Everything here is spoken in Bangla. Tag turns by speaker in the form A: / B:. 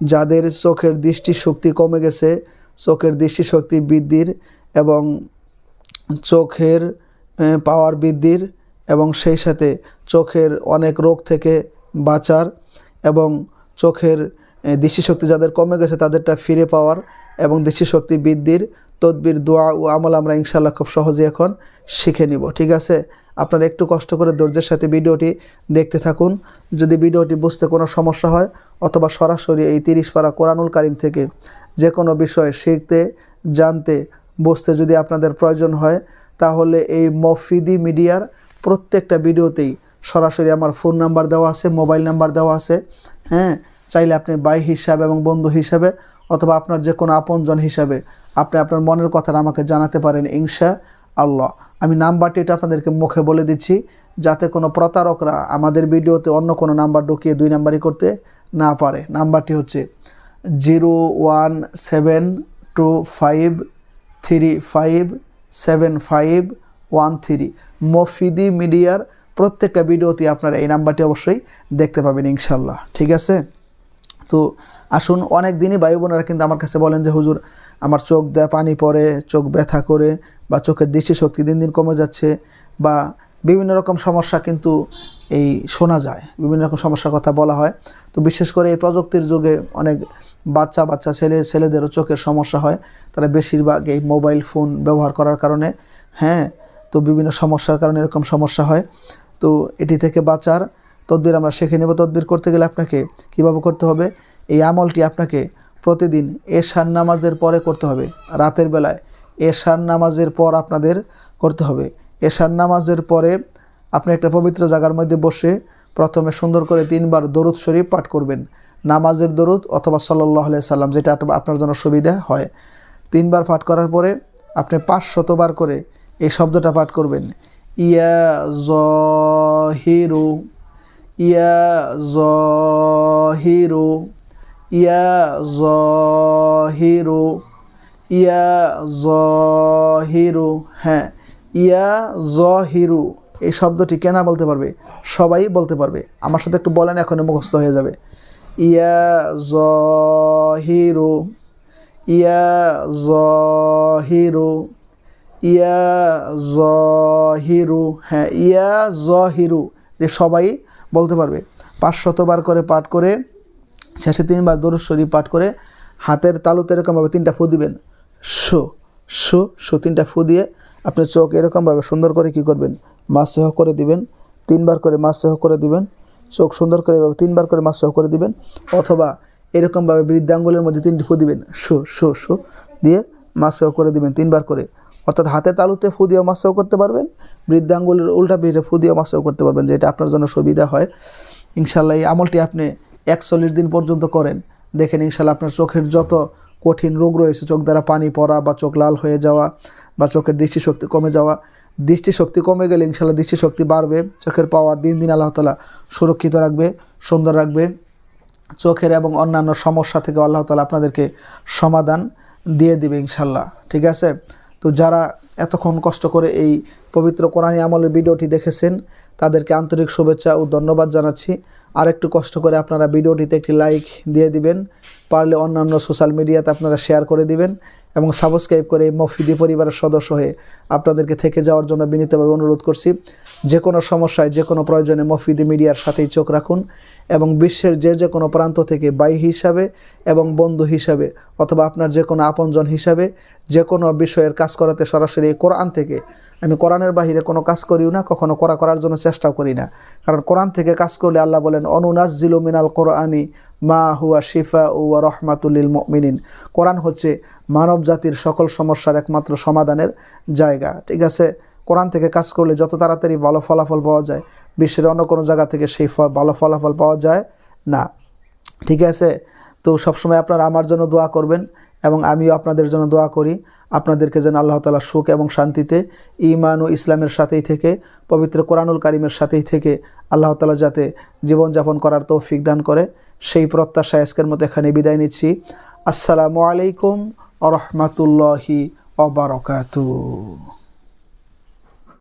A: যাদের চোখের দৃষ্টিশক্তি কমে গেছে, চোখের দৃষ্টিশক্তি বৃদ্ধির এবং চোখের পাওয়ার বৃদ্ধির এবং সেই সাথে চোখের অনেক রোগ থেকে বাঁচার এবং চোখের দৃষ্টিশক্তি যাদের কমে গেছে তাদেরটা ফিরে পাওয়ার এবং দৃষ্টিশক্তি বৃদ্ধির তদবির, দোয়া ও আমল আমরা ইনশাল্লাহ খুব সহজে এখন শিখে নিব। ঠিক আছে? আপনারা একটু কষ্ট করে ধৈর্যের সাথে ভিডিওটি দেখতে থাকুন। যদি ভিডিওটি বুঝতে কোনো সমস্যা হয় অথবা সরাসরি এই তিরিশ পারা কোরআনুল কারিম থেকে যে কোনো বিষয় শিখতে, জানতে, বুঝতে যদি আপনাদের প্রয়োজন হয়, তাহলে এই মফিদি মিডিয়ার প্রত্যেকটা ভিডিওতেই সরাসরি আমার ফোন নাম্বার দেওয়া আছে, মোবাইল নাম্বার দেওয়া আছে। হ্যাঁ? চাইলে আপনি বাই হিসাবে এবং বন্ধু হিসাবে অথবা আপনার যে কোনো আপনজন হিসাবে আপনি আপনার মনের কথাটা আমাকে জানাতে পারেন, ইনশা আল্লাহ। আমি নাম্বারটি এটা আপনাদেরকে মুখে বলে দিচ্ছি, যাতে কোনো প্রতারকরা আমাদের ভিডিওতে অন্য কোনো নাম্বার ঢুকিয়ে দুই নাম্বারই করতে না পারে। নাম্বারটি হচ্ছে zero one seven two five three five seven five one three. মফিদি মিডিয়ার প্রত্যেকটা ভিডিওতে আপনারা এই নাম্বারটি অবশ্যই দেখতে পাবেন ইনশাল্লাহ ঠিক আছে? তো আসুন, অনেক দিনই ভাই বোনেরা কিন্তু আমার কাছে বলেন যে, হুজুর, আমার চোখ দেয় পানি পড়ে, চোখ ব্যথা করে বা চোখের দৃষ্টিশক্তি দিন দিন কমে যাচ্ছে বা বিভিন্ন রকম সমস্যা কিন্তু এই শোনা যায়, বিভিন্ন রকম সমস্যার কথা বলা হয়। তো বিশেষ করে এই প্রযুক্তির যুগে অনেক বাচ্চা বাচ্চা, ছেলে, ছেলেদেরও চোখের সমস্যা হয়। তারা বেশিরভাগ এই মোবাইল ফোন ব্যবহার করার কারণে হ্যাঁ তো বিভিন্ন সমস্যার কারণে এরকম সমস্যা হয়। তো এটি থেকে বাঁচার তদবির আমরা শিখে নেব। তদবির করতে গেলে আপনাকে কীভাবে করতে হবে? এই আমলটি আপনাকে প্রতিদিন এশার নামাজের পরে করতে হবে। রাতের বেলায় এশার নামাজের পর আপনাদের করতে হবে। এশার নামাজের পরে আপনি একটা পবিত্র জায়গার মধ্যে বসে প্রথমে সুন্দর করে তিনবার দরুদ শরীফ পাঠ করবেন। নামাজের দরুদ অথবা সাল্লাহ সাল্লাম যেটা আপনার জন্য সুবিধা হয়। তিনবার পাঠ করার পরে আপনি পাঁচ শতবার করে এই শব্দটা পাঠ করবেন। ইয়া জহিরু ইয়া জহিরু ইয়া জহিরু ইয়া জহিরু হ্যাঁ ইয়া জহিরু, এই শব্দটি কেনা বলতে পারবে? সবাই বলতে পারবে। আমার সাথে একটু বলেন, এখনই মুখস্থ হয়ে যাবে। ইয়া জহিরু ইয়া জহিরু ইয়া জহিরু হ্যাঁ ইয়া জহিরু। যে সবাই বলতে পারবে। পাঁচ শতবার করে পাঠ করে, শেষে তিনবার দরুদ শরীফ পাঠ করে, হাতের তালুতে এরকমভাবে তিনটা ফু দিবেন। শো শো শো তিনটা ফু দিয়ে আপনি চোখ এরকমভাবে সুন্দর করে কি করবেন? মাছ মাসেহ করে দিবেন, তিনবার করে মাছ মাসেহ করে দিবেন, চোখ সুন্দর করে এভাবে তিনবার করে মাছ মাসেহ করে দিবেন, অথবা এরকমভাবে বৃদ্ধাঙ্গুলের মধ্যে তিনটি ফু দিবেন। শো শো শো দিয়ে মাছ মাসেহ করে দিবেন তিনবার করে। অর্থাৎ হাতে তালুতে ফু দিয়ে মাসেও করতে পারবেন, বৃদ্ধাঙ্গুলের উল্টা পিঠে ফু দিয়ে মাসেও করতে পারবেন, যেটা আপনার জন্য সুবিধা হয়। ইনশাল্লাহ এই আমলটি আপনি একচল্লিশ দিন পর্যন্ত করেন। দেখেন ইনশাল্লাহ আপনার চোখের যত কঠিন রোগ রয়েছে, চোখ দ্বারা পানি পড়া বা চোখ লাল হয়ে যাওয়া বা চোখের দৃষ্টিশক্তি কমে যাওয়া, দৃষ্টিশক্তি কমে গেলে ইনশাল্লাহ দৃষ্টিশক্তি বাড়বে, চোখের পাওয়ার দিন দিন আল্লাহ তালা সুরক্ষিত রাখবে, সুন্দর রাখবে। চোখের এবং অন্যান্য সমস্যা থেকে আল্লাহ তালা আপনাদেরকে সমাধান দিয়ে দিবে ইনশাল্লাহ ঠিক আছে? তো যারা এতক্ষণ কষ্ট করে এই পবিত্র কোরআনী আমলের ভিডিওটি দেখেছেন, তাদেরকে আন্তরিক শুভেচ্ছা ও ধন্যবাদ জানাচ্ছি। আর একটু কষ্ট করে আপনারা ভিডিওটিতে একটি লাইক দিয়ে দিবেন, পারলে অন্যান্য সোশ্যাল মিডিয়াতে আপনারা শেয়ার করে দিবেন এবং সাবস্ক্রাইব করে মফিদি পরিবারের সদস্য হয়ে আপনাদেরকে থেকে যাওয়ার জন্য বিনীতভাবে অনুরোধ করছি। যে কোনো সমস্যায় যে কোনো প্রয়োজনে মফিদি মিডিয়ার সাথেই চোখ রাখুন এবং বিশ্বের যে যে কোনো প্রান্ত থেকে বাই হিসাবে এবং বন্ধু হিসাবে অথবা আপনার যে কোনো আপনজন হিসাবে যে কোনো বিষয়ের কাজ করাতে সরাসরি কোরআন থেকে। আমি কোরআনের বাহিরে কোনো কাজ করিও না, কখনো করা করার জন্য চেষ্টাও করি না। কারণ কোরআন থেকে কাজ করলে আল্লাহ বলেন অনুনাজিল মিনাল কোরআনি মা হুয়া শিফা ও রহমাতুল্লিল মিনিন কোরআন হচ্ছে মানব জাতির সকল সমস্যার একমাত্র সমাধানের জায়গা। ঠিক আছে? কোরআন থেকে কাজ করলে যত তাড়াতাড়ি ভালো ফলাফল পাওয়া যায়, বিশ্বের অন্য কোনো জায়গা থেকে সেই ভালো ফলাফল পাওয়া যায় না। ঠিক আছে? তো সবসময় আপনারা আমার জন্য দোয়া করবেন এবং আমিও আপনাদের জন্য দোয়া করি। আপনাদেরকে যেন আল্লাহ তালা সুখ এবং শান্তিতে ইমান ও ইসলামের সাথেই থেকে, পবিত্র কোরআনুল কারিমের সাথেই থেকে আল্লাহ তালা যাতে জীবনযাপন করার তৌফিক দান করে। সেই প্রত্যাশা আজকের মতো এখানে বিদায় নিচ্ছি। আসসালামু আলাইকুম আ রহমতুল্লাহি অবরকাতু